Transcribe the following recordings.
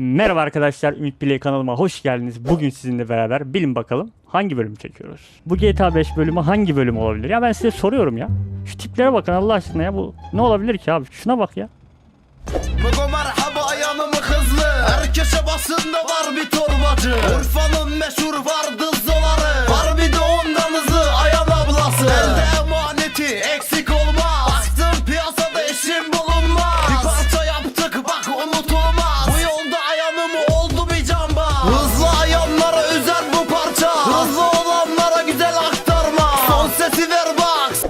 Merhaba arkadaşlar, Ümit Play kanalıma hoş geldiniz. Bugün sizinle beraber bilin bakalım hangi bölüm çekiyoruz? Bu GTA 5 bölümü hangi bölüm olabilir? Ya ben size soruyorum ya. Şu tiplere bakın Allah aşkına ya bu ne olabilir ki abi? Şuna bak ya. Merhaba yanımı hızlı Her köşe basında var bir torbacı Urfa'nın meşhur vardızları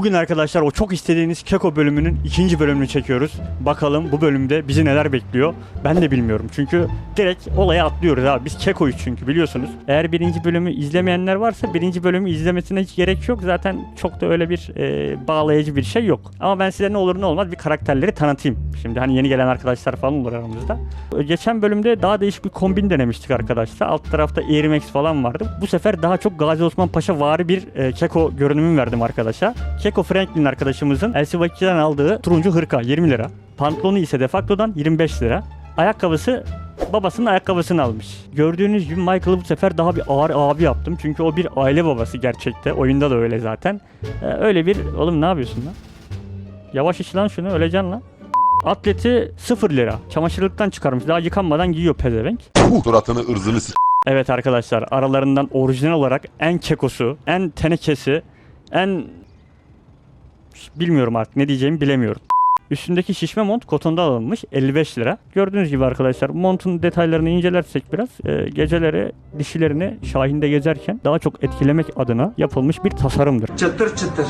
Bugün arkadaşlar o çok istediğiniz Keko bölümünün ikinci bölümünü çekiyoruz. Bakalım bu bölümde bizi neler bekliyor. Ben de bilmiyorum çünkü direkt olaya atlıyoruz abi. Biz Keko'yuz çünkü biliyorsunuz. Eğer birinci bölümü izlemeyenler varsa birinci bölümü izlemesine hiç gerek yok. Zaten çok da öyle bir e, bağlayıcı bir şey yok. Ama ben size ne olur ne olmaz bir karakterleri tanıtayım. Şimdi hani yeni gelen arkadaşlar falan olur aramızda. Geçen bölümde daha değişik bir kombin denemiştik arkadaşlar. Alt tarafta Air Max falan vardı. Bu sefer daha çok Gazi Osman Paşa vari bir e, Keko görünümü verdim arkadaşa. Keko Franklin arkadaşımızın LCV'den aldığı turuncu hırka 20 lira. Pantolonu ise Defacto'dan 25 lira. Ayakkabısı babasının ayakkabısını almış. Gördüğünüz gibi Michael'ı bu sefer daha bir ağır abi yaptım. Çünkü o bir aile babası gerçekte. Oyunda da öyle zaten. Ee, öyle bir... Oğlum ne yapıyorsun lan? Yavaş iş lan şunu öleceksin lan. Atleti 0 lira. Çamaşırlıktan çıkarmış. Daha yıkanmadan giyiyor pezevenk. Suratını ırzını s- Evet arkadaşlar aralarından orijinal olarak en kekosu, en tenekesi, en bilmiyorum artık ne diyeceğimi bilemiyorum. Üstündeki şişme mont kotonda alınmış 55 lira. Gördüğünüz gibi arkadaşlar montun detaylarını incelersek biraz e, geceleri dişilerini Şahin'de gezerken daha çok etkilemek adına yapılmış bir tasarımdır. Çıtır çıtır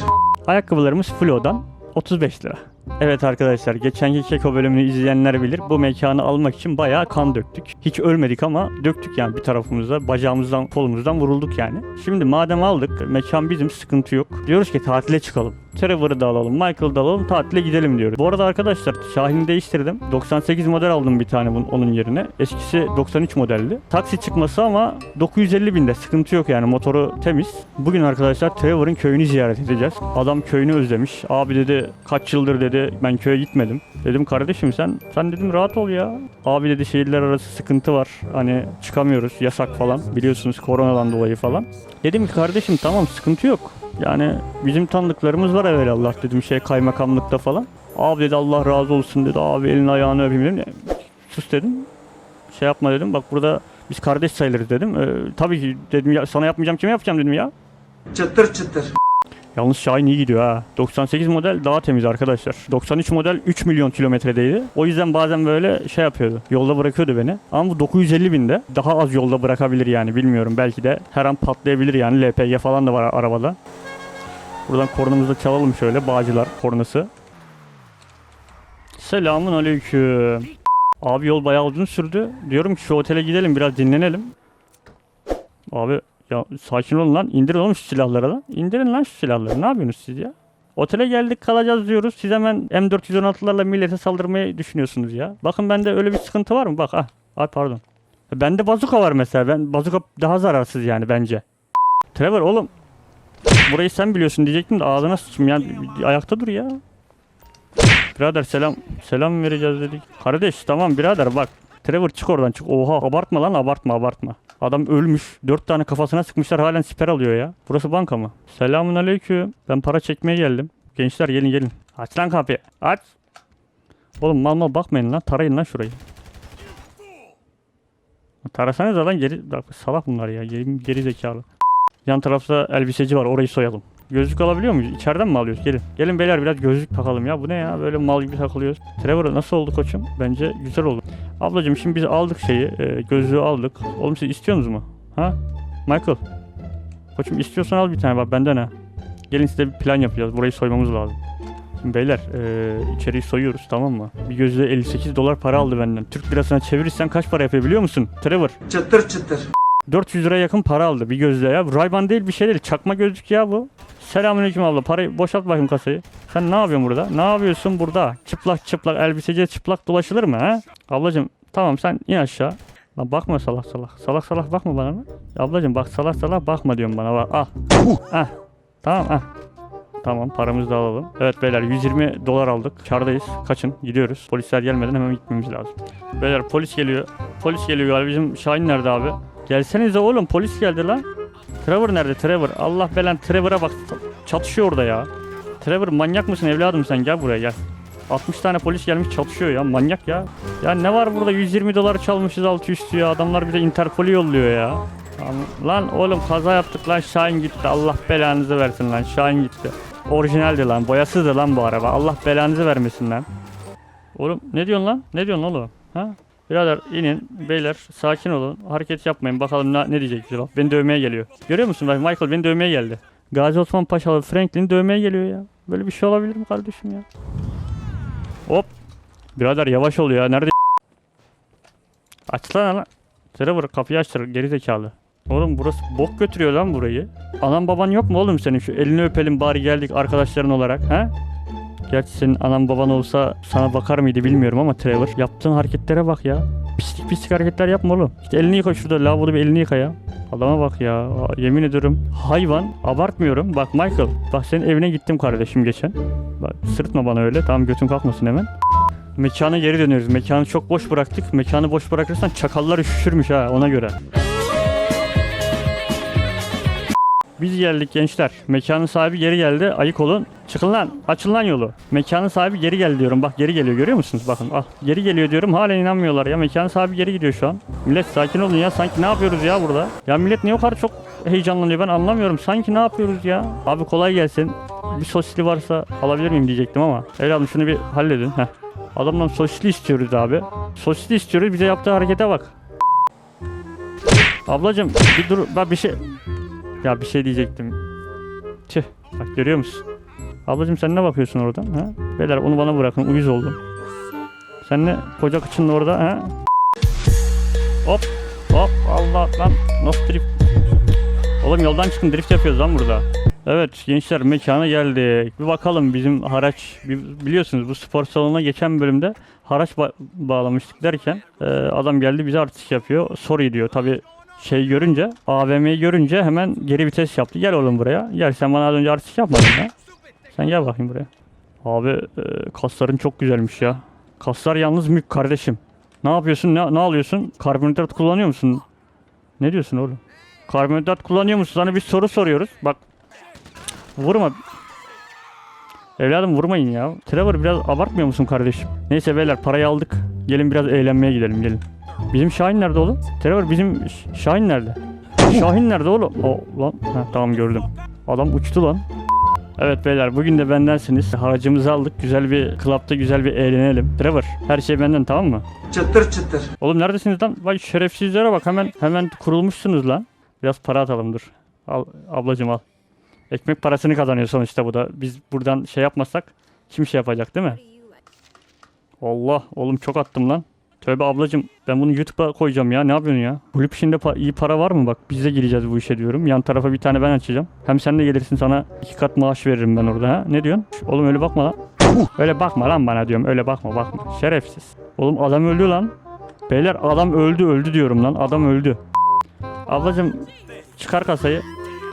Ayakkabılarımız Flo'dan 35 lira. Evet arkadaşlar geçenki Keko bölümünü izleyenler bilir. Bu mekanı almak için bayağı kan döktük. Hiç ölmedik ama döktük yani bir tarafımıza bacağımızdan kolumuzdan vurulduk yani. Şimdi madem aldık mekan bizim sıkıntı yok. Diyoruz ki tatile çıkalım. Trevor'ı da alalım, Michael'ı da alalım, tatile gidelim diyoruz. Bu arada arkadaşlar Şahin'i değiştirdim. 98 model aldım bir tane bunun, onun yerine. Eskisi 93 modeldi. Taksi çıkması ama 950 binde sıkıntı yok yani motoru temiz. Bugün arkadaşlar Trevor'ın köyünü ziyaret edeceğiz. Adam köyünü özlemiş. Abi dedi kaç yıldır dedi ben köye gitmedim. Dedim kardeşim sen sen dedim rahat ol ya. Abi dedi şehirler arası sıkıntı var. Hani çıkamıyoruz yasak falan. Biliyorsunuz koronadan dolayı falan. Dedim ki kardeşim tamam sıkıntı yok. Yani bizim tanıdıklarımız var evvelallah dedim şey kaymakamlıkta falan. Abi dedi Allah razı olsun dedi abi elini ayağını öpeyim dedim. "E, Sus dedim. Şey yapma dedim bak burada biz kardeş sayılırız dedim. "E, tabii ki dedim ya sana yapmayacağım kime yapacağım dedim ya. Çıtır çıtır Yalnız Şahin iyi gidiyor ha. 98 model daha temiz arkadaşlar. 93 model 3 milyon kilometredeydi. O yüzden bazen böyle şey yapıyordu. Yolda bırakıyordu beni. Ama bu 950 binde daha az yolda bırakabilir yani bilmiyorum. Belki de her an patlayabilir yani. LPG falan da var arabada. Buradan kornamızı çalalım şöyle. Bağcılar kornası. Selamun aleyküm. Abi yol bayağı uzun sürdü. Diyorum ki şu otele gidelim biraz dinlenelim. Abi ya sakin olun lan. İndirin oğlum şu silahları lan. İndirin lan şu silahları. Ne yapıyorsunuz siz ya? Otele geldik kalacağız diyoruz. Siz hemen M416'larla millete saldırmayı düşünüyorsunuz ya. Bakın bende öyle bir sıkıntı var mı? Bak ah. Ay pardon. Bende bazuka var mesela. Ben bazuka daha zararsız yani bence. Trevor oğlum. Burayı sen biliyorsun diyecektim de ağzına sıçayım ya. Ayakta dur ya. Birader selam selam vereceğiz dedik. Kardeş tamam birader bak. Trevor çık oradan çık. Oha abartma lan abartma abartma. Adam ölmüş. Dört tane kafasına sıkmışlar halen siper alıyor ya. Burası banka mı? Selamun aleyküm. Ben para çekmeye geldim. Gençler gelin gelin. Aç lan kapıyı. Aç. Oğlum mal mal bakmayın lan. Tarayın lan şurayı. Tarasanız lan geri... Salak bunlar ya. Geri, geri zekalı. Yan tarafta elbiseci var. Orayı soyalım. Gözlük alabiliyor muyuz? İçeriden mi alıyoruz? Gelin. Gelin beyler biraz gözlük takalım ya. Bu ne ya? Böyle mal gibi takılıyoruz. Trevor nasıl oldu koçum? Bence güzel oldu. Ablacığım şimdi biz aldık şeyi. e, gözlüğü aldık. Oğlum siz istiyorsunuz mu? Ha? Michael. Koçum istiyorsan al bir tane bak benden ha. Gelin size bir plan yapacağız. Burayı soymamız lazım. Şimdi beyler e, içeriği soyuyoruz tamam mı? Bir gözlüğe 58 dolar para aldı benden. Türk lirasına çevirirsen kaç para yapıyor biliyor musun? Trevor. Çıtır çıtır 400 liraya yakın para aldı bir gözlüğe ya. Rayban değil bir şey değil. Çakma gözlük ya bu. Selamünaleyküm abla. Parayı boşalt bakayım kasayı. Sen ne yapıyorsun burada? Ne yapıyorsun burada? Çıplak çıplak elbiseciye çıplak dolaşılır mı ha? Ablacığım tamam sen in aşağı. Lan bakma salak salak. Salak salak bakma bana mı? Ablacığım bak salak salak bakma diyorum bana bak. Al. ah. Tamam ah. Tamam paramızı da alalım. Evet beyler 120 dolar aldık. Kardayız. Kaçın gidiyoruz. Polisler gelmeden hemen gitmemiz lazım. Beyler polis geliyor. Polis geliyor galiba. Bizim Şahin nerede abi? Gelsenize oğlum polis geldi lan. Trevor nerede Trevor? Allah belan Trevor'a bak. Çatışıyor orada ya. Trevor manyak mısın evladım sen gel buraya gel. 60 tane polis gelmiş çatışıyor ya manyak ya. Ya ne var burada 120 dolar çalmışız altı üstü ya. Adamlar bize Interpol'ü yolluyor ya. Lan oğlum kaza yaptık lan Şahin gitti. Allah belanızı versin lan Şahin gitti. Orijinaldi lan boyasızdı lan bu araba. Allah belanızı vermesin lan. Oğlum ne diyorsun lan? Ne diyorsun oğlum? Ha? Birader inin beyler sakin olun hareket yapmayın bakalım ne, ne diyecek bize bak beni dövmeye geliyor. Görüyor musun Michael beni dövmeye geldi. Gazi Osman Paşalı Franklin dövmeye geliyor ya. Böyle bir şey olabilir mi kardeşim ya? Hop. Birader yavaş ol ya nerede? Aç lan lan. Trevor kapıyı açtır geri zekalı. Oğlum burası bok götürüyor lan burayı. Anan baban yok mu oğlum senin şu elini öpelim bari geldik arkadaşların olarak ha? Gerçi senin anan baban olsa sana bakar mıydı bilmiyorum ama Trevor. Yaptığın hareketlere bak ya. Pislik pislik hareketler yapma oğlum. İşte elini yıka şurada lavaboda bir elini yıka ya. Adama bak ya. Yemin ediyorum hayvan. Abartmıyorum. Bak Michael. Bak senin evine gittim kardeşim geçen. Bak sırıtma bana öyle. Tamam götün kalkmasın hemen. Mekana geri dönüyoruz. Mekanı çok boş bıraktık. Mekanı boş bırakırsan çakallar üşüşürmüş ha ona göre. Biz geldik gençler. Mekanın sahibi geri geldi. Ayık olun. Çıkın lan. Açın lan yolu. Mekanın sahibi geri geldi diyorum. Bak geri geliyor görüyor musunuz? Bakın ah geri geliyor diyorum. Hala inanmıyorlar ya. Mekanın sahibi geri gidiyor şu an. Millet sakin olun ya. Sanki ne yapıyoruz ya burada? Ya millet niye o kadar çok heyecanlanıyor ben anlamıyorum. Sanki ne yapıyoruz ya? Abi kolay gelsin. Bir sosisli varsa alabilir miyim diyecektim ama. Evladım şunu bir halledin. Heh. Adamdan sosisli istiyoruz abi. Sosisli istiyoruz. Bize yaptığı harekete bak. Ablacım bir dur. Ben bir şey... Ya bir şey diyecektim. Tüh. Bak görüyor musun? Ablacım sen ne bakıyorsun oradan? Ha? Beyler onu bana bırakın. Uyuz oldum. Sen ne koca kıçın orada? Ha? Hop. Hop. Allah lan. Nasıl drift? Oğlum yoldan çıkın drift yapıyoruz lan burada. Evet gençler mekana geldik. Bir bakalım bizim haraç bi- biliyorsunuz bu spor salonuna geçen bölümde haraç ba- bağlamıştık derken e, adam geldi bize artist yapıyor. Sorry diyor. Tabi şey görünce AVM'yi görünce hemen geri vites yaptı. Gel oğlum buraya. Gel sen bana az önce artist yapmadın ya. Sen gel bakayım buraya. Abi e, kasların çok güzelmiş ya. Kaslar yalnız mük kardeşim. Ne yapıyorsun? Ne, ne alıyorsun? Karbonhidrat kullanıyor musun? Ne diyorsun oğlum? Karbonhidrat kullanıyor musun? Sana bir soru soruyoruz. Bak. Vurma. Evladım vurmayın ya. Trevor biraz abartmıyor musun kardeşim? Neyse beyler parayı aldık. Gelin biraz eğlenmeye gidelim gelin. Bizim Şahin nerede oğlum? Trevor bizim Şahin nerede? Şahin nerede oğlum? O lan. Ha, tamam gördüm. Adam uçtu lan. Evet beyler bugün de bendensiniz. Haracımızı aldık. Güzel bir klapta güzel bir eğlenelim. Trevor her şey benden tamam mı? Çıtır çıtır. Oğlum neredesiniz lan? Vay şerefsizlere bak hemen hemen kurulmuşsunuz lan. Biraz para atalım dur. Al ablacım al. Ekmek parasını kazanıyor sonuçta bu da. Biz buradan şey yapmasak kim şey yapacak değil mi? Allah oğlum çok attım lan. Tövbe ablacım ben bunu YouTube'a koyacağım ya ne yapıyorsun ya? Kulüp işinde pa- iyi para var mı bak biz de gireceğiz bu işe diyorum. Yan tarafa bir tane ben açacağım. Hem sen de gelirsin sana iki kat maaş veririm ben orada ha. Ne diyorsun? Oğlum öyle bakma lan. öyle bakma lan bana diyorum öyle bakma bakma. Şerefsiz. Oğlum adam öldü lan. Beyler adam öldü öldü diyorum lan adam öldü. Ablacım çıkar kasayı.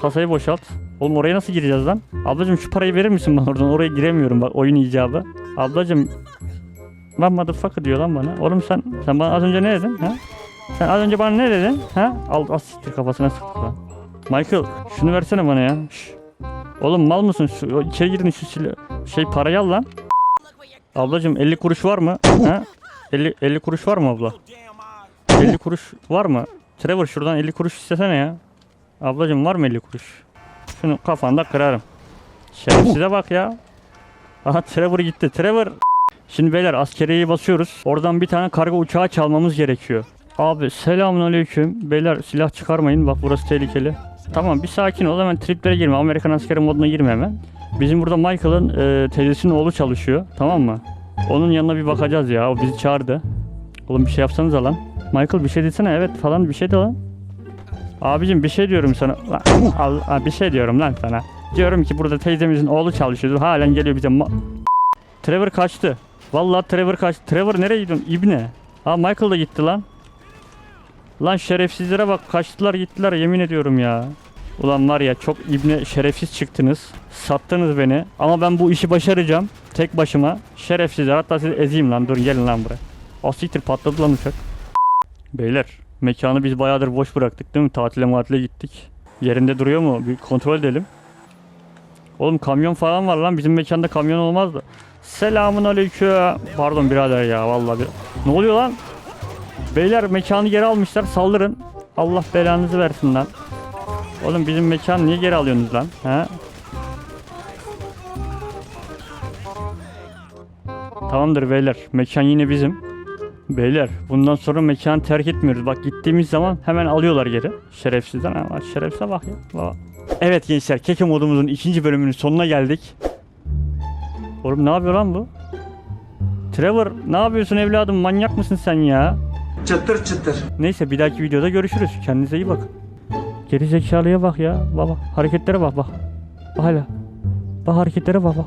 Kasayı boşalt. Oğlum oraya nasıl gireceğiz lan? Ablacım şu parayı verir misin bana oradan? Oraya giremiyorum bak oyun icabı. Ablacım Lan motherfucker diyor lan bana. Oğlum sen sen bana az önce ne dedin? Ha? Sen az önce bana ne dedin? Ha? Al az siktir kafasına sıktı lan. Michael şunu versene bana ya. Şş. Oğlum mal mısın? Şu, içeri girin şu sil- şey parayı al lan. Ablacım 50 kuruş var mı? Ha? 50 50 kuruş var mı abla? 50 kuruş var mı? Trevor şuradan 50 kuruş istesene ya. Ablacım var mı 50 kuruş? Şunu kafanda kırarım. Şerefsize bak ya. Aha Trevor gitti. Trevor. Şimdi beyler askeriyeyi basıyoruz. Oradan bir tane kargo uçağı çalmamız gerekiyor. Abi selamünaleyküm. Beyler silah çıkarmayın. Bak burası tehlikeli. Tamam bir sakin ol hemen triplere girme. Amerikan askeri moduna girme hemen. Bizim burada Michael'ın e, teyzesinin oğlu çalışıyor. Tamam mı? Onun yanına bir bakacağız ya. O bizi çağırdı. Oğlum bir şey yapsanıza lan. Michael bir şey desene evet falan bir şey de lan. Abicim bir şey diyorum sana. Al, al, bir şey diyorum lan sana. Diyorum ki burada teyzemizin oğlu çalışıyordu. Halen geliyor bize. Trevor kaçtı. Vallahi Trevor kaçtı. Trevor nereye gidiyorsun? İbne. Ha Michael da gitti lan. Lan şerefsizlere bak kaçtılar gittiler yemin ediyorum ya. Ulan var ya çok ibne şerefsiz çıktınız. Sattınız beni. Ama ben bu işi başaracağım. Tek başıma. Şerefsizler hatta sizi ezeyim lan. Dur gelin lan buraya. Asiktir patladı lan uçak. Beyler mekanı biz bayağıdır boş bıraktık değil mi? Tatile matile gittik. Yerinde duruyor mu? Bir kontrol edelim. Oğlum kamyon falan var lan. Bizim mekanda kamyon olmazdı. Selamun aleyküm. Pardon birader ya vallahi bir... Ne oluyor lan? Beyler mekanı geri almışlar. Saldırın. Allah belanızı versin lan. Oğlum bizim mekan niye geri alıyorsunuz lan? He? Tamamdır beyler. Mekan yine bizim. Beyler bundan sonra mekanı terk etmiyoruz. Bak gittiğimiz zaman hemen alıyorlar geri. Şerefsizden ama şerefsize bak ya. Bak. Evet gençler Keke modumuzun ikinci bölümünün sonuna geldik. Oğlum ne yapıyor lan bu? Trevor ne yapıyorsun evladım manyak mısın sen ya? Çıtır çıtır. Neyse bir dahaki videoda görüşürüz. Kendinize iyi bakın. Geri zekalıya bak ya. Baba hareketlere bak bak. Bak hala. Bak hareketlere bak bak.